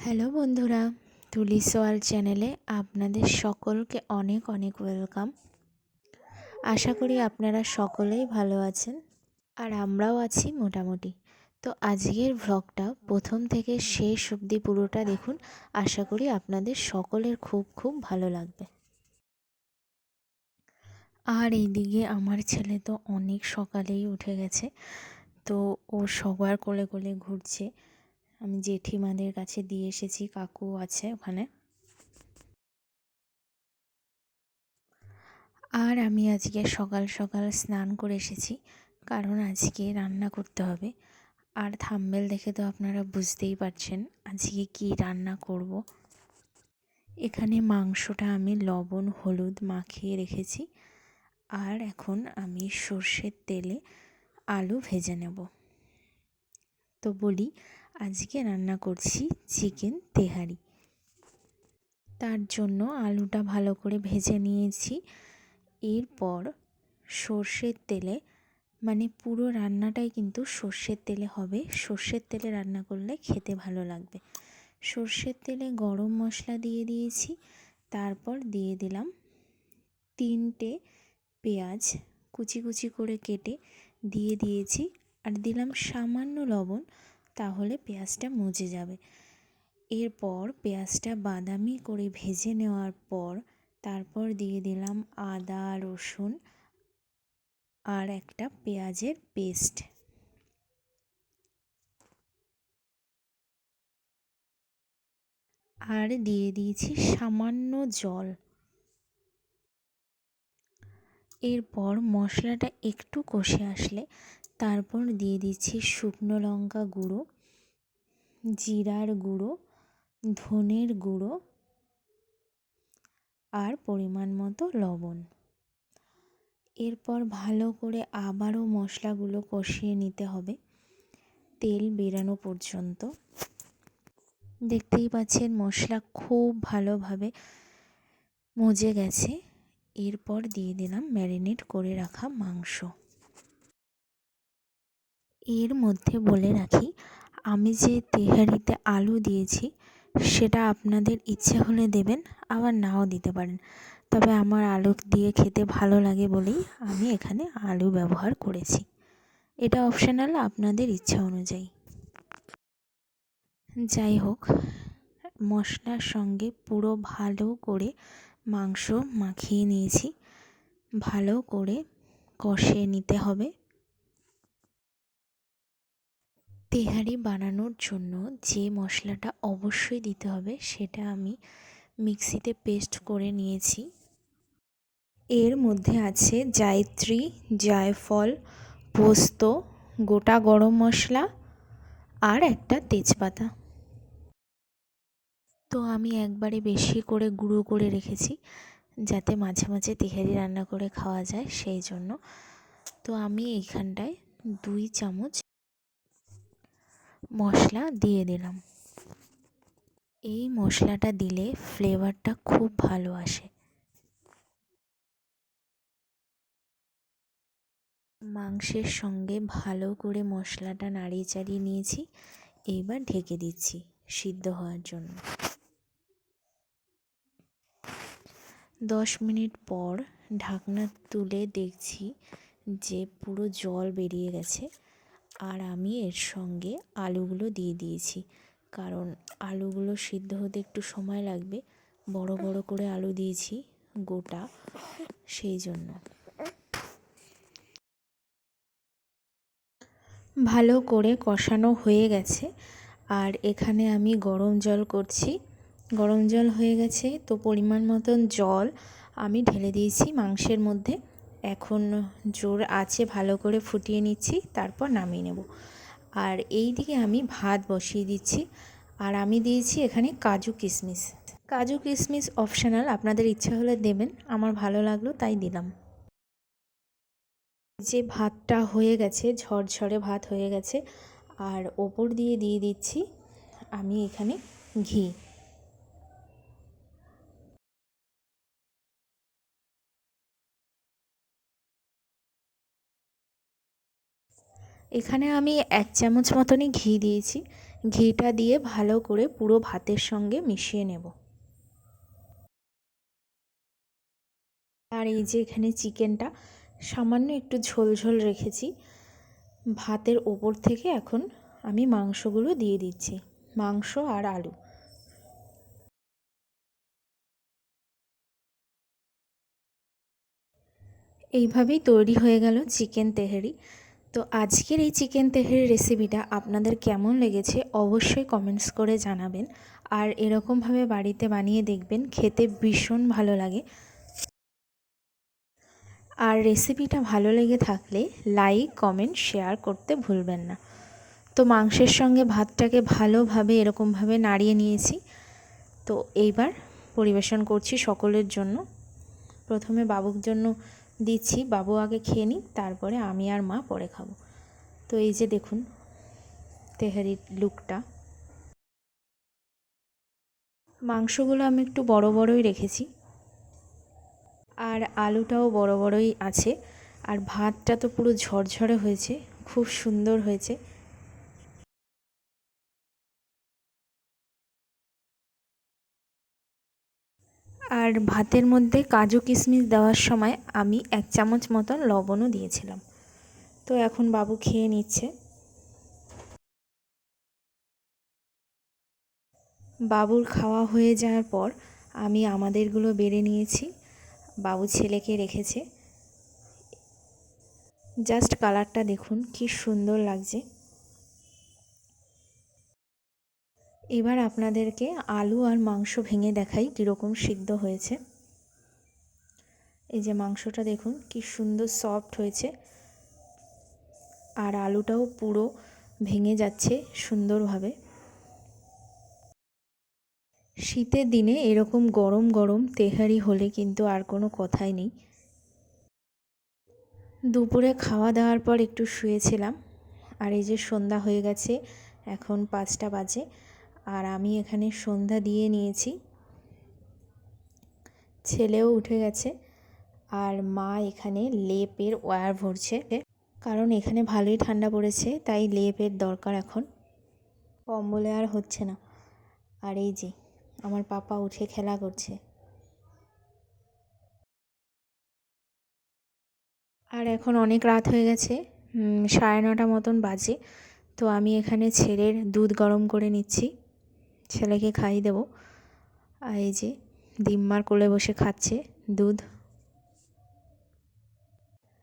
Hello বন্ধুরা, তুলি সোয়াল চ্যানেলে আপনাদের সকলকে অনেক অনেক ওয়েলকাম। আশা করি আপনারা সকলেই ভালো আছেন আর আমরাও আছি মোটামুটি। তো আজকের ভ্লগটা প্রথম থেকে শেষ অবধি পুরোটা দেখুন, আশা করি আপনাদের সকলের খুব খুব ভালো লাগবে। আর এইদিকে আমার ছেলে তো অনেক সকালেই উঠে গেছে, তো ও সবার কোলে কোলে ঘুরছে। আমি জেঠিমাদের কাছে দিয়ে এসেছি, কাকু আছে ওখানে। আর আমি আজকে সকাল সকাল স্নান করে এসেছি, কারণ আজকে রান্না করতে হবে। আর থাম্বেল দেখে তো আপনারা বুঝতেই পারছেন আজকে কি রান্না করব। এখানে মাংসটা আমি লবণ, হলুদ মাখিয়ে রেখেছি। আর এখন আমি সর্ষের তেলে আলু ভেজে নেব। তো বলি আজকে রান্না করছি চিকেন তেহারি। তার জন্য আলুটা ভালো করে ভেজে নিয়েছি। এরপর সর্ষের তেলে মানে পুরো রান্নাটাই কিন্তু সর্ষের তেলে হবে। সর্ষের তেলে রান্না করলে খেতে ভালো লাগবে। সর্ষের তেলে গরম মশলা দিয়ে দিয়েছি। তারপর দিয়ে দিলাম তিনটে পেঁয়াজ কুচি কুচি করে কেটে দিয়ে দিয়েছি। আর দিলাম সামান্য লবণ। তাহলে পেঁয়াজটা মজে যাবে। এরপর পেঁয়াজটা বাদামি করে ভেজে নেওয়ার পর তারপর দিয়ে দিলাম আদা, রসুন আর একটা পেঁয়াজের পেস্ট। আর দিয়ে দিয়েছি সামান্য জল। এরপর মশলাটা একটু কষে আসলে তারপর দিয়ে দিচ্ছি শুকনো লঙ্কা গুঁড়ো, জিরার গুঁড়ো, ধনের গুঁড়ো আর পরিমাণ মতো লবণ। এরপর ভালো করে আবারও মশলাগুলো কষিয়ে নিতে হবে, তেল বেরানো পর্যন্ত। দেখতেই পাচ্ছেন মশলা খুব ভালোভাবে মজে গেছে। এরপর দিয়ে দিলাম ম্যারিনেট করে রাখা মাংস। এর মধ্যে বলে রাখি, আমি যে তেহারিতে আলু দিয়েছি, সেটা আপনাদের ইচ্ছে হলে দেবেন, আবার নাও দিতে পারেন। তবে আমার আলু দিয়ে খেতে ভালো লাগে বলেই আমি এখানে আলু ব্যবহার করেছি। এটা অপশনাল আপনাদের ইচ্ছা অনুযায়ী। যাই হোক, মশলার সঙ্গে পুরো ভালো করে মাংস মাখিয়ে নিয়েছি। ভালো করে কষিয়ে নিতে হবে। তেহারি বানানোর জন্য যে মশলাটা অবশ্যই দিতে হবে সেটা আমি মিক্সিতে পেস্ট করে নিয়েছি। এর মধ্যে আছে জায়ত্রী, জায়ফল, পোস্ত, গোটা গরম মশলা আর একটা তেজপাতা। তো আমি একবারে বেশি করে গুঁড়ো করে রেখেছি যাতে মাঝে মাঝে তেহারি রান্না করে খাওয়া যায় সেই জন্য। তো আমি এইখানটায় দুই চামচ মশলা দিয়ে দিলাম। এই মশলাটা দিলে ফ্লেভারটা খুব ভালো আসে। মাংসের সঙ্গে ভালো করে মশলাটা নাড়িয়ে চাড়িয়ে নিয়েছি। এইবার ঢেকে দিচ্ছি সিদ্ধ হওয়ার জন্য। দশ মিনিট পর ঢাকনা তুলে দেখছি যে পুরো জল বেরিয়ে গেছে। আর আমি এর সঙ্গে আলুগুলো দিয়ে দিয়েছি। কারণ আলুগুলো সিদ্ধ হতে একটু সময় লাগবে। বড় বড় করে আলু দিয়েছি গোটা সেই জন্য। ভালো করে কষানো হয়ে গেছে। আর এখানে আমি গরম জল করছি। গরম জল হয়ে গেছে তো পরিমাণ মতন জল আমি ঢেলে দিয়েছি মাংসের মধ্যে। এখন জোর আছে ভালো করে ফুটিয়ে নিচ্ছি, তারপর নামিয়ে নেব। আর এই দিকে আমি ভাত বসিয়ে দিচ্ছি। আর আমি দিয়েছি এখানে কাজু কিশমিশ কাজু কিশমিশ অপশনাল, আপনাদের ইচ্ছা হলে দেবেন, আমার ভালো লাগল তাই দিলাম। যে ভাতটা হয়ে গেছে, ঝরঝরে ভাত হয়ে গেছে, আর ওপর দিয়ে দিয়ে দিচ্ছি আমি এখানে ঘি। এখানে আমি এক চামচ মতনই ঘি দিয়েছি। ঘিটা দিয়ে ভালো করে পুরো ভাতের সঙ্গে মিশিয়ে নেব। আর এই যে এখানে চিকেনটা, সামান্য একটু ঝোল ঝোল রেখেছি। ভাতের ওপর থেকে এখন আমি মাংসগুলো দিয়ে দিচ্ছি, মাংস আর আলু। এইভাবেই তৈরি হয়ে গেল চিকেন তেহারি। তো আজকের এই চিকেন তেহের রেসিপিটা আপনাদের কেমন লেগেছে অবশ্যই কমেন্টস করে জানাবেন। আর এরকমভাবে বাড়িতে বানিয়ে দেখবেন, খেতে ভীষণ ভালো লাগে। আর রেসিপিটা ভালো লেগে থাকলে লাইক কমেন্ট শেয়ার করতে ভুলবেন না। তো মাংসের সঙ্গে ভাতটাকে ভালোভাবে এরকমভাবে নাড়িয়ে নিয়েছি। তো এইবার পরিবেশন করছি সকলের জন্য। প্রথমে বাবুর জন্য দিচ্ছি, বাবু আগে খেয়ে নিই তারপরে আমি আর মা পরে খাব। তো এই যে দেখুন, তেহারির লুকটা। মাংসগুলো আমি একটু বড় বড়ই রেখেছি। আর আলুটাও বড় বড়ই আছে। আর ভাতটা তো পুরো ঝরঝরে হয়েছে, খুব সুন্দর হয়েছে। আর ভাতের মধ্যে কাজু কিশমিশ দেওয়ার সময় আমি এক চামচ মতন লবণও দিয়েছিলাম। তো এখন বাবু খেয়ে নিচ্ছে। বাবুর খাওয়া হয়ে যাওয়ার পর আমি আমাদেরগুলো বেড়ে নিয়েছি। বাবু ছেলেকে রেখেছে। জাস্ট কালারটা দেখুন, কি সুন্দর লাগছে। এবার আপনাদেরকে আলু আর মাংস ভেঙে দেখাই কীরকম সিদ্ধ হয়েছে। এই যে মাংসটা দেখুন, কি সুন্দর সফট হয়েছে। আর আলুটাও পুরো ভেঙে যাচ্ছে সুন্দরভাবে। শীতের দিনে এরকম গরম গরম তেহারি হলে কিন্তু আর কোনো কথাই নেই। দুপুরে খাওয়া দাওয়ার পর একটু শুয়েছিলাম, আর এই যে সন্ধ্যা হয়ে গেছে, এখন পাঁচটা বাজে। আর আমি এখানে সন্ধ্যা দিয়ে নিয়েছি। ছেলেও উঠে গেছে আর মা এখানে লেপের ওয়্যার ভরছে। কারণ এখানে ভালোই ঠান্ডা পড়েছে, তাই লেপের দরকার এখন। কম্বলে আর হচ্ছে না। আর এই যে, আমার পাপা উঠে খেলা করছে। আর এখন অনেক রাত হয়ে গেছে সাড়ে নটা মতন বাজে। তো আমি এখানে ছেলের দুধ গরম করে নিচ্ছি। ছেলেকে খাইয়ে দেবো। আর এই যে ডিম্মার কোলে বসে খাচ্ছে দুধ।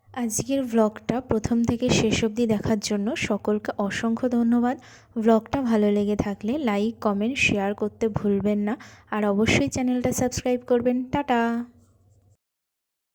আজকের ব্লগটা প্রথম থেকে শেষ অবধি দেখার জন্য সকলকে অসংখ্য ধন্যবাদ। ব্লগটা ভালো লেগে থাকলে লাইক কমেন্ট শেয়ার করতে ভুলবেন না। আর অবশ্যই চ্যানেলটা সাবস্ক্রাইব করবেন। টাটা!